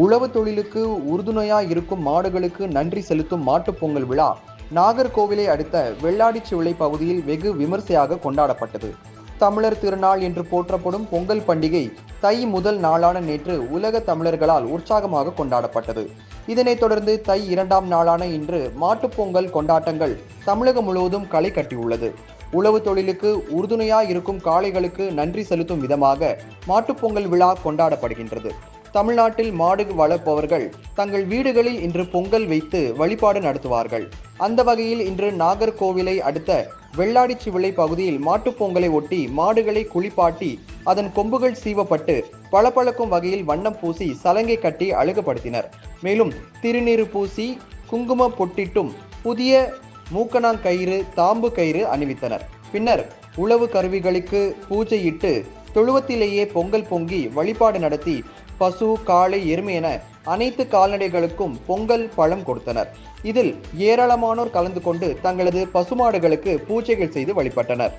உழவு தொழிலுக்கு உறுதுணையாக இருக்கும் மாடுகளுக்கு நன்றி செலுத்தும் மாட்டுப் பொங்கல் விழா நாகர்கோவிலை அடுத்த வெள்ளாடிச்சுவளை பகுதியில் வெகு விமர்சையாக கொண்டாடப்பட்டது. தமிழர் திருநாள் என்று போற்றப்படும் பொங்கல் பண்டிகை தை முதல் நாளான நேற்று உலக தமிழர்களால் உற்சாகமாக கொண்டாடப்பட்டது. இதனைத் தொடர்ந்து தை இரண்டாம் நாளான இன்று மாட்டுப்பொங்கல் கொண்டாட்டங்கள் தமிழகம் முழுவதும் களை கட்டியுள்ளது. உழவு தொழிலுக்கு உறுதுணையாக இருக்கும் காளைகளுக்கு நன்றி செலுத்தும் விதமாக மாட்டுப் பொங்கல் விழா கொண்டாடப்படுகின்றது. தமிழ்நாட்டில் மாடு வளர்ப்பவர்கள் தங்கள் வீடுகளில் இன்று பொங்கல் வைத்து வழிபாடு நடத்துவார்கள். அந்த வகையில் இன்று நாகர்கோவிலை அடுத்த வெள்ளாடிச்சிவிளை பகுதியில் மாட்டுப் பொங்கலை ஒட்டி மாடுகளை குளிப்பாட்டி அதன் கொம்புகள் சீவப்பட்டு பளபளக்கும் வகையில் வண்ணம் பூசி சலங்கை கட்டி அழகுபடுத்தினர். மேலும் திருநீறு பூசி குங்கும பொட்டிட்டும் புதிய மூக்கணாங்கயிறு தாம்பு கயிறு அணிவித்தனர். பின்னர் உழவு கருவிகளுக்கு பூஜையிட்டு தொழுவத்திலேயே பொங்கல் பொங்கி வழிபாடு நடத்தி பசு காளை எருமை என அனைத்து கால்நடைகளுக்கும் பொங்கல் பழம் கொடுத்தனர். இதில் ஏராளமானோர் கலந்து கொண்டு தங்களது பசுமாடுகளுக்கு பூஜைகள் செய்து வழிபட்டனர்.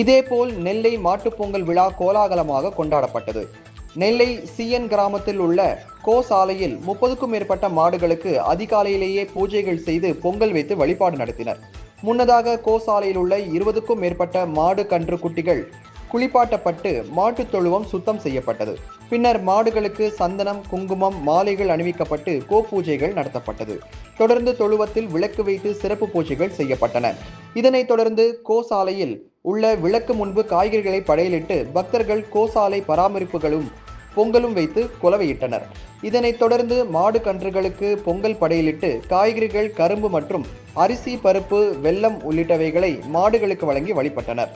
இதேபோல் நெல்லை மாட்டுப்பொங்கல் விழா கோலாகலமாக கொண்டாடப்பட்டது. நெல்லை சிஎன் கிராமத்தில் உள்ள கோ சாலையில் முப்பதுக்கும் மேற்பட்ட மாடுகளுக்கு அதிகாலையிலேயே பூஜைகள் செய்து பொங்கல் வைத்து வழிபாடு நடத்தினர். முன்னதாக கோ சாலையில் உள்ள இருபதுக்கும் மேற்பட்ட மாடு கன்று குட்டிகள் குளிப்பாட்டப்பட்டு மாட்டுத் தொழுவம் சுத்தம் செய்யப்பட்டது. பின்னர் மாடுகளுக்கு சந்தனம் குங்குமம் மாலைகள் அணிவிக்கப்பட்டு கோ பூஜைகள் நடத்தப்பட்டது. தொடர்ந்து தொழுவத்தில் விளக்கு வைத்து சிறப்பு பூஜைகள் செய்யப்பட்டன. இதனைத் தொடர்ந்து கோ சாலையில் உள்ள விளக்கு முன்பு காய்கறிகளை படையலிட்டு பக்தர்கள் கோசாலை பராமரிப்புகளும் பொங்கலும் வைத்து குலவையிட்டனர். இதனைத் தொடர்ந்து மாடு கன்றுகளுக்கு பொங்கல் படையலிட்டு காய்கறிகள் கரும்பு மற்றும் அரிசி பருப்பு வெல்லம் உள்ளிட்டவைகளை மாடுகளுக்கு வழங்கி வழிபட்டனர்.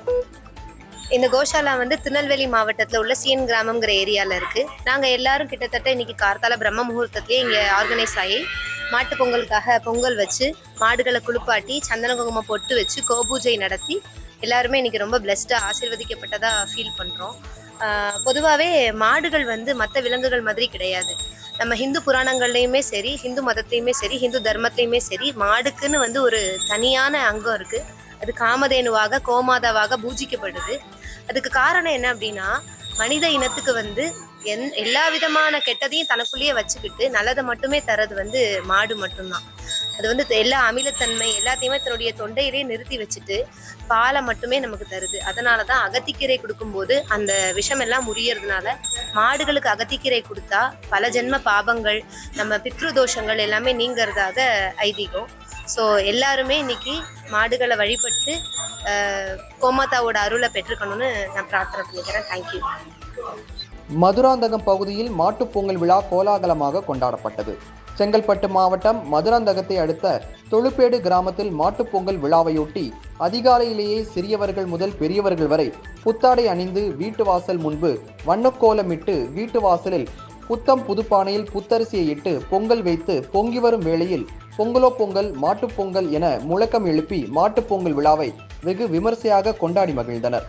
இந்த கோஷாலா வந்து திருநெல்வேலி மாவட்டத்தில் உள்ள சீன் கிராமம்ங்கிற ஏரியாவில் இருக்குது நாங்கள் எல்லாரும் கிட்டத்தட்ட இன்னைக்கு கார்த்தால பிரம்ம முகூர்த்தத்திலே இங்கே ஆர்கனைஸ் ஆகி மாட்டு பொங்கலுக்காக பொங்கல் வச்சு மாடுகளை குளிப்பாட்டி சந்தன குங்குமம் பொட்டு வச்சு கோபூஜை நடத்தி எல்லாருமே இன்னைக்கு ரொம்ப பிளஸ்டாக ஆசீர்வதிக்கப்பட்டதாக ஃபீல் பண்ணுறோம் பொதுவாகவே மாடுகள் வந்து மற்ற விலங்குகள் மாதிரி கிடையாது. நம்ம ஹிந்து புராணங்கள்லையுமே சரி ஹிந்து மதத்துலையுமே சரி ஹிந்து தர்மத்துலையுமே சரி மாடுக்குன்னு வந்து ஒரு தனியான அங்கம் இருக்குது அது காமதேனுவாக கோமாதாவாக பூஜிக்கப்படுது. அதுக்கு காரணம் என்ன அப்படின்னா மனித இனத்துக்கு வந்து எந் எல்லா விதமான கெட்டதையும் தனக்குள்ளேயே வச்சுக்கிட்டு நல்லதை மட்டுமே தரது வந்து மாடு மட்டும்தான். அது வந்து எல்லா அமிலத்தன்மை எல்லாத்தையுமே தன்னுடைய தொண்டையிலே நிறுத்தி வச்சுட்டு பாலை மட்டுமே நமக்கு தருது. அதனால தான் அகத்திக்கீரை கொடுக்கும்போது அந்த விஷம் எல்லாம் முறியறதுனால மாடுகளுக்கு அகத்திக்கீரை கொடுத்தா பல ஜென்ம பாபங்கள் நம்ம பித்ரு தோஷங்கள் எல்லாமே நீங்கிறதாக ஐதீகம். ஸோ எல்லாருமே இன்னைக்கு மாடுகளை வழிபட்டு கோமாதாவோட அருளை பெற்றுக்கணும்னு நான் பிரார்த்தனை பண்ணிக்கிறேன். தேங்க்யூ மதுராந்தகம் பகுதியில் மாட்டுப்பொங்கல் விழா கோலாகலமாக கொண்டாடப்பட்டது. செங்கல்பட்டு மாவட்டம் மதுராந்தகத்தை அடுத்த தொழுப்பேடு கிராமத்தில் மாட்டுப் பொங்கல் விழாவையொட்டி அதிகாலையிலேயே சிறியவர்கள் முதல் பெரியவர்கள் வரை புத்தாடை அணிந்து வீட்டு வாசல் முன்பு வண்ணக்கோலமிட்டு வீட்டு வாசலில் புத்தம் புதுப்பானையில் புத்தரிசியை இட்டு பொங்கல் வைத்து பொங்கி வரும் வேளையில் பொங்கலோ பொங்கல் மாட்டுப் பொங்கல் என முழக்கம் எழுப்பி மாட்டுப் பொங்கல் விழாவை வெகு விமர்சையாக கொண்டாடி மகிழ்ந்தனர்.